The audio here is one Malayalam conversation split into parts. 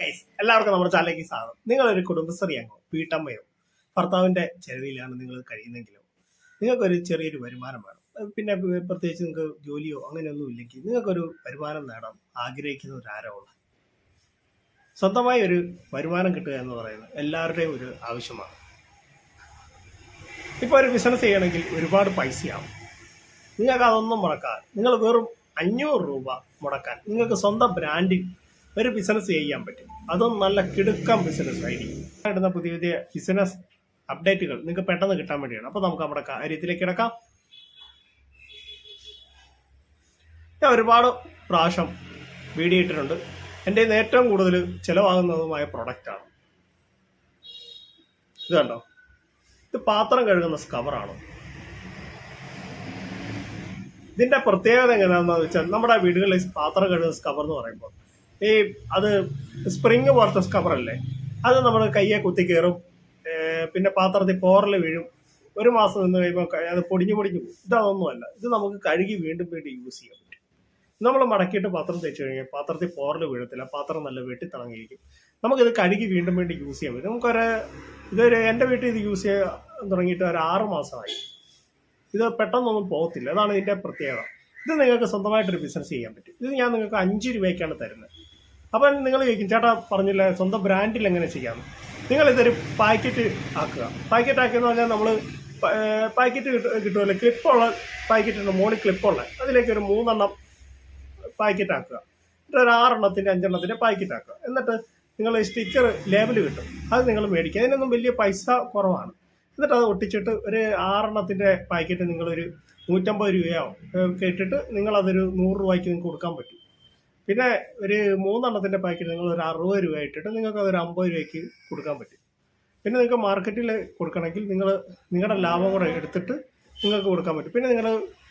എല്ലാവർക്കും നമ്മുടെ ചാനലിലേക്ക് സ്വാഗതം. നിങ്ങളൊരു കുടുംബശ്രീ അംഗമോ വീട്ടമ്മയോ ഭർത്താവിന്റെ ചെലവിലാണ് നിങ്ങൾ കഴിയുന്നെങ്കിലോ നിങ്ങൾക്കൊരു ചെറിയൊരു വരുമാനം വേണം. പിന്നെ പ്രത്യേകിച്ച് നിങ്ങൾക്ക് ജോലിയോ അങ്ങനെയൊന്നും ഇല്ലെങ്കിൽ നിങ്ങൾക്കൊരു വരുമാനം നേടാൻ ആഗ്രഹിക്കുന്ന ഒരു ആരോളം സ്വന്തമായി ഒരു വരുമാനം കിട്ടുക എന്ന് പറയുന്നത് എല്ലാവരുടെയും ഒരു ആവശ്യമാണ്. ഇപ്പോൾ ഒരു ബിസിനസ് ചെയ്യണമെങ്കിൽ ഒരുപാട് പൈസയാവും. നിങ്ങൾക്ക് അതൊന്നും മുടക്കാൻ നിങ്ങൾ വെറും അഞ്ഞൂറ് രൂപ മുടക്കാൻ നിങ്ങൾക്ക് സ്വന്തം ബ്രാൻഡിൽ ഒരു ബിസിനസ് ചെയ്യാൻ പറ്റും. അതും നല്ല കിടുക്കം ബിസിനസ് ആയിരിക്കും. ഇടുന്ന പുതിയ പുതിയ ബിസിനസ് അപ്ഡേറ്റുകൾ നിങ്ങൾക്ക് പെട്ടെന്ന് കിട്ടാൻ വേണ്ടിയാണ്. അപ്പോൾ നമുക്ക് നമ്മുടെ കാര്യത്തിലേക്ക് കിടക്കാം. ഞാൻ ഒരുപാട് പ്രാവശ്യം വീഡിയോ ഇട്ടിട്ടുണ്ട്. എന്റെ ഏറ്റവും കൂടുതൽ ചിലവാകുന്നതുമായ പ്രൊഡക്റ്റാണ് ഇത് കണ്ടോ? ഇത് പാത്രം കഴുകുന്ന സ്കവറാണ് ഇതിന്റെ പ്രത്യേകത എങ്ങനെയാണെന്ന് വെച്ചാൽ നമ്മുടെ വീടുകളിൽ പാത്രം കഴുകുന്ന സ്കവർ എന്ന് പറയുമ്പോൾ ഈ അത് സ്പ്രിങ് പോലത്തെ കവറല്ലേ അത് നമ്മൾ കയ്യെ കുത്തി കയറും പിന്നെ പാത്രത്തിൽ പോറൽ വീഴും. ഒരു മാസം നിന്ന് കഴിയുമ്പോൾ അത് പൊടിഞ്ഞു പൊടിഞ്ഞു പോകും. ഇതൊന്നുമല്ല ഇത് നമുക്ക് കഴുകി വീണ്ടും വീണ്ടും യൂസ് ചെയ്യാൻ പറ്റും. നമ്മൾ മടക്കിയിട്ട് പാത്രം തേച്ച് കഴിഞ്ഞാൽ പാത്രത്തിൽ പോറൽ വീഴത്തില്ല. പാത്രം നല്ല വെട്ടി തിളങ്ങിയിരിക്കും നമുക്കിത് കഴുകി വീണ്ടും വീണ്ടും യൂസ് ചെയ്യാൻ പറ്റും. നമുക്കൊരു ഇതൊരു എന്റെ വീട്ടിൽ ഇത് യൂസ് ചെയ്യാൻ തുടങ്ങിയിട്ട് ഒരു ആറ് മാസമായി. ഇത് പെട്ടെന്നൊന്നും പോകത്തില്ല. അതാണ് ഇതിന്റെ പ്രത്യേകത. ഇത് നിങ്ങൾക്ക് സ്വന്തമായിട്ടൊരു ബിസിനസ് ചെയ്യാൻ പറ്റും. ഇത് ഞാൻ നിങ്ങൾക്ക് അഞ്ച് രൂപയ്ക്കാണ് തരുന്നത്. അപ്പം നിങ്ങൾ ചോദിക്കും ചേട്ടാ പറഞ്ഞില്ല സ്വന്തം ബ്രാൻഡിൽ എങ്ങനെ ചെയ്യാം? നിങ്ങൾ ഇതൊരു പാക്കറ്റ് ആക്കുക. പാക്കറ്റ് ആക്കിയെന്ന് പറഞ്ഞാൽ നമ്മൾ പാക്കറ്റ് കിട്ടുമല്ലോ? ക്ലിപ്പുള്ള പാക്കറ്റ് ഉണ്ട് മോളിൽ ക്ലിപ്പുള്ള അതിലേക്ക് ഒരു മൂന്നെണ്ണം പാക്കറ്റ് ആക്കുക. എന്നിട്ട് ഒരു ആറെണ്ണത്തിന്റെ അഞ്ചെണ്ണത്തിന്റെ പാക്കറ്റ് ആക്കുക. എന്നിട്ട് നിങ്ങൾ സ്റ്റിക്കർ ലേബൽ കിട്ടും. അത് നിങ്ങൾ മേടിക്കുക. അതിനൊന്നും വലിയ പൈസ കുറവാണ്. എന്നിട്ട് അത് ഒട്ടിച്ചിട്ട് ഒരു ആറെണ്ണത്തിന്റെ പാക്കറ്റ് നിങ്ങളൊരു നൂറ്റമ്പത് രൂപയോ ഒക്കെ ഇട്ടിട്ട് നിങ്ങളതൊരു നൂറ് രൂപയ്ക്ക് നിങ്ങൾക്ക് കൊടുക്കാൻ പറ്റും. പിന്നെ ഒരു മൂന്നെണ്ണത്തിന്റെ പാക്കറ്റ് നിങ്ങൾ ഒരു അറുപത് രൂപ ഇട്ടിട്ട് നിങ്ങൾക്ക് അതൊരു അമ്പത് രൂപയ്ക്ക് കൊടുക്കാൻ പറ്റും. പിന്നെ നിങ്ങൾക്ക് മാർക്കറ്റിൽ കൊടുക്കണമെങ്കിൽ നിങ്ങൾ നിങ്ങളുടെ ലാഭം കൂടെ എടുത്തിട്ട് നിങ്ങൾക്ക് കൊടുക്കാൻ പറ്റും. പിന്നെ നിങ്ങൾ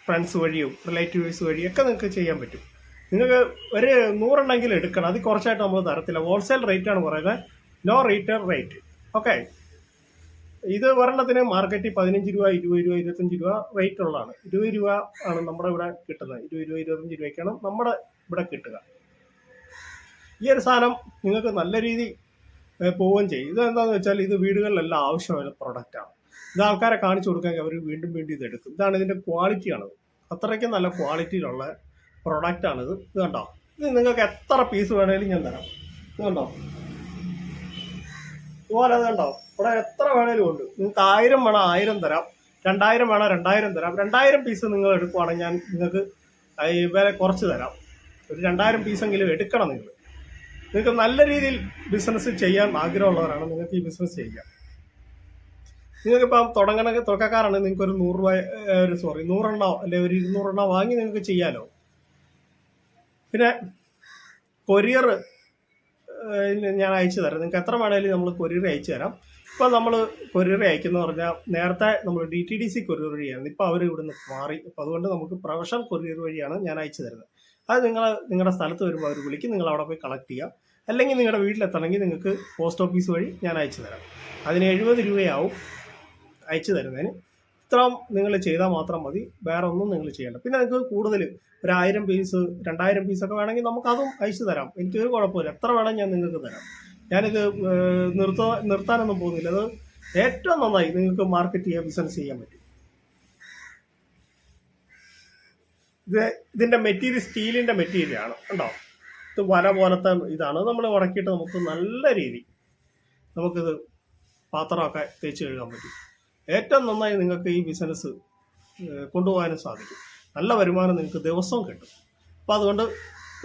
ഫ്രണ്ട്സ് വഴിയും റിലേറ്റീവ്സ് വഴിയൊക്കെ നിങ്ങൾക്ക് ചെയ്യാൻ പറ്റും. നിങ്ങൾക്ക് ഒരു നൂറെണ്ണെങ്കിലും എടുക്കണം. അത് കുറച്ചായിട്ട് നമ്മൾ തരത്തില്ല. ഹോൾസെയിൽ റേറ്റ് ആണ് പറയുന്നത്. നോ റീറ്റെയിൽ റേറ്റ് ഓക്കെ ഇത് ഒരെണ്ണത്തിന് മാർക്കറ്റിൽ പതിനഞ്ച് രൂപ ഇരുപത് രൂപ ഇരുപത്തഞ്ച് രൂപ റേറ്റ് ഉള്ളതാണ്. ഇരുപത് രൂപ ആണ് നമ്മുടെ ഇവിടെ കിട്ടുന്നത്. ഇരുപത് രൂപ ഇരുപത്തഞ്ച് രൂപയ്ക്കാണ് നമ്മുടെ ഇവിടെ കിട്ടുക. ഈ ഒരു സാധനം നിങ്ങൾക്ക് നല്ല രീതി പോവുകയും ചെയ്യും. ഇത് എന്താണെന്ന് വെച്ചാൽ ഇത് വീടുകളിലെല്ലാം ആവശ്യമായ പ്രൊഡക്റ്റാണ് ഇത് ആൾക്കാരെ കാണിച്ചു കൊടുക്കാൻ അവർ വീണ്ടും വീണ്ടും ഇത് എടുക്കും. ഇതാണ് ഇതിന്റെ ക്വാളിറ്റിയാണത് അത്രയ്ക്ക് നല്ല ക്വാളിറ്റിയിലുള്ള പ്രൊഡക്റ്റാണിത് ഇത് കണ്ടോ? ഇത് നിങ്ങൾക്ക് എത്ര പീസ് വേണമെങ്കിലും ഞാൻ തരാം. ഇത് കണ്ടോ? ഇതുപോലെ അത് കണ്ടോ? ഇവിടെ എത്ര വേണേലും ഉണ്ട്. നിങ്ങൾക്ക് ആയിരം വേണം ആയിരം തരാം. രണ്ടായിരം വേണം രണ്ടായിരം തരാം. രണ്ടായിരം പീസ് നിങ്ങൾ എടുക്കുവാണെങ്കിൽ ഞാൻ നിങ്ങൾക്ക് വില കുറച്ച് തരാം. ഒരു രണ്ടായിരം പീസെങ്കിലും എടുക്കണം നിങ്ങൾ. നിങ്ങൾക്ക് നല്ല രീതിയിൽ ബിസിനസ് ചെയ്യാൻ ആഗ്രഹമുള്ളവരാണ്. നിങ്ങൾക്ക് ഈ ബിസിനസ് ചെയ്യാം. നിങ്ങൾക്കിപ്പം തുടങ്ങണ തുടക്കക്കാരാണെങ്കിൽ നിങ്ങൾക്ക് ഒരു നൂറ് രൂപ ഒരു സോറി നൂറെണ്ണോ അല്ലെങ്കിൽ ഒരു ഇരുന്നൂറെണ്ണോ വാങ്ങി നിങ്ങൾക്ക് ചെയ്യാലോ. പിന്നെ കൊറിയർ ഞാൻ അയച്ചു തരാം. നിങ്ങൾക്ക് എത്ര വേണേലും നമ്മൾ കൊറിയർ അയച്ചു തരാം. ഇപ്പം നമ്മൾ കൊറിയർ അയക്കുന്ന പറഞ്ഞാൽ നേരത്തെ നമ്മൾ D T D C courier വഴിയായിരുന്നു ഇപ്പം അവർ ഇവിടുന്ന് മാറി. അപ്പം അതുകൊണ്ട് നമുക്ക് പ്രൊഫഷണൽ കൊറിയർ വഴിയാണ് ഞാൻ അയച്ചു തരുന്നത്. അത് നിങ്ങൾ നിങ്ങളുടെ സ്ഥലത്ത് വരുമ്പോൾ അവർ വിളിക്കും. നിങ്ങൾ അവിടെ പോയി കളക്ട് ചെയ്യാം. അല്ലെങ്കിൽ നിങ്ങളുടെ വീട്ടിലെത്തണമെങ്കിൽ നിങ്ങൾക്ക് പോസ്റ്റ് ഓഫീസ് വഴി ഞാൻ അയച്ചു തരാം. അതിന് എഴുപത് രൂപയാവും അയച്ചു തരുന്നതിന്. ഇത്രയും നിങ്ങൾ ചെയ്താൽ മാത്രം മതി. വേറെ ഒന്നും നിങ്ങൾ ചെയ്യേണ്ട. പിന്നെ നിങ്ങൾക്ക് കൂടുതൽ ഒരു ആയിരം പീസ് രണ്ടായിരം പീസൊക്കെ വേണമെങ്കിൽ നമുക്ക് അതും അയച്ചു തരാം. എനിക്കൊരു കുഴപ്പമില്ല. എത്ര വേണം ഞാൻ നിങ്ങൾക്ക് തരാം. ഞാനിത് നിർത്ത നിർത്താനൊന്നും പോകുന്നില്ല. അത് ഏറ്റവും നന്നായി നിങ്ങൾക്ക് മാർക്കറ്റ് ചെയ്യാൻ ബിസിനസ് ചെയ്യാൻ പറ്റും. ഇത് ഇതിന്റെ മെറ്റീരിയൽ സ്റ്റീലിന്റെ മെറ്റീരിയൽ ആണ് ഉണ്ടോ ഇത് വല പോലത്തെ ഇതാണ്. നമ്മൾ ഉറക്കിയിട്ട് നമുക്ക് നല്ല രീതി നമുക്കിത് പാത്രമൊക്കെ തേച്ച് കഴുകാൻ പറ്റും. ഏറ്റവും നന്നായി നിങ്ങൾക്ക് ഈ ബിസിനസ് കൊണ്ടുപോകാനും സാധിക്കും. നല്ല വരുമാനം നിങ്ങൾക്ക് ദിവസവും കിട്ടും. അപ്പോൾ അതുകൊണ്ട്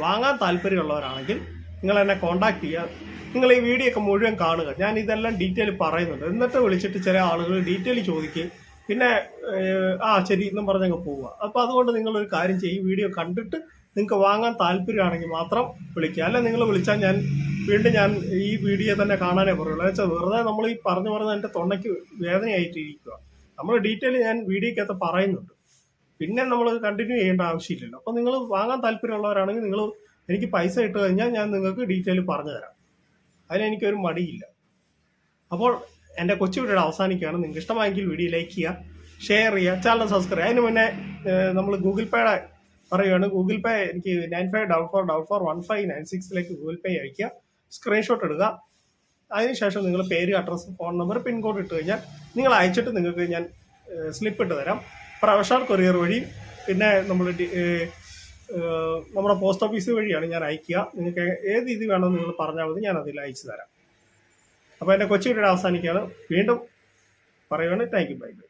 വാങ്ങാൻ താല്പര്യമുള്ളവരാണെങ്കിൽ നിങ്ങൾ എന്നെ കോൺടാക്ട് ചെയ്യുക. നിങ്ങൾ ഈ വീഡിയോ ഒക്കെ മുഴുവൻ കാണുക. ഞാൻ ഇതെല്ലാം ഡീറ്റെയിൽ പറയുന്നുണ്ട്. എന്നിട്ട് വിളിച്ചിട്ട് ചില ആളുകൾ ഡീറ്റെയിൽ ചോദിക്കുക പിന്നെ ആ ശരി എന്നും പറഞ്ഞങ്ങ് പോവുക. അപ്പോൾ അതുകൊണ്ട് നിങ്ങൾ ഒരു കാര്യം ചെയ്യും. വീഡിയോ കണ്ടിട്ട് നിങ്ങൾക്ക് വാങ്ങാൻ താല്പര്യമാണെങ്കിൽ മാത്രം വിളിക്കുക. അല്ല നിങ്ങൾ വിളിച്ചാൽ ഞാൻ വീണ്ടും ഞാൻ ഈ വീഡിയോ തന്നെ കാണാനേ പറയുള്ളൂ. വെച്ചാൽ വെറുതെ നമ്മൾ ഈ പറഞ്ഞു പറഞ്ഞ എന്റെ തൊണ്ടയ്ക്ക് വേദനയായിട്ടിരിക്കുക. നമ്മൾ ഡീറ്റെയിൽ ഞാൻ വീഡിയോക്കകത്ത് പറയുന്നുണ്ട്. പിന്നെ നമ്മൾ കണ്ടിന്യൂ ചെയ്യേണ്ട ആവശ്യമില്ലല്ലോ. അപ്പോൾ നിങ്ങൾ വാങ്ങാൻ താല്പര്യമുള്ളവരാണെങ്കിൽ നിങ്ങൾ എനിക്ക് പൈസ ഇട്ട് കഴിഞ്ഞാൽ ഞാൻ നിങ്ങൾക്ക് ഡീറ്റെയിൽ പറഞ്ഞു തരാം അതിനെനിക്കൊരു മടിയില്ല. അപ്പോൾ എന്റെ കൊച്ചു വീഡിയോ അവസാനിക്കുകയാണ്. നിങ്ങൾക്ക് ഇഷ്ടമായെങ്കിൽ വീഡിയോ ലൈക്ക് ചെയ്യുക ഷെയർ ചെയ്യുക ചാനൽ സബ്സ്ക്രൈബ് അതിന് മുന്നേ നമ്മൾ ഗൂഗിൾ പേയുടെ പറയുകയാണ് ഗൂഗിൾ പേ എനിക്ക് nine five double four double four one five nine സിക്സിലേക്ക് Google Pay അയക്കുക സ്ക്രീൻഷോട്ട് എടുക്കുക അതിനുശേഷം നിങ്ങൾ പേര് അഡ്രസ്സ് ഫോൺ നമ്പർ പിൻകോഡ് ഇട്ട് കഴിഞ്ഞാൽ നിങ്ങൾ അയച്ചിട്ട് നിങ്ങൾക്ക് ഞാൻ സ്ലിപ്പ് ഇട്ട് തരാം. പ്രൊഫഷണൽ കൊറിയർ വഴി പിന്നെ നമ്മൾ നമ്മുടെ പോസ്റ്റ് ഓഫീസ് വഴിയാണ് ഞാൻ അയക്കുക നിങ്ങൾക്ക് ഏത് രീതി വേണമെന്ന് നിങ്ങൾ പറഞ്ഞാൽ മതി ഞാൻ അതിൽ അയച്ചു തരാം. അപ്പോൾ എന്റെ കൊച്ചു വീഡിയോ അവസാനിക്കുകയാണ്. വീണ്ടും പറയുകയാണ് താങ്ക് യു ബൈ ബൈ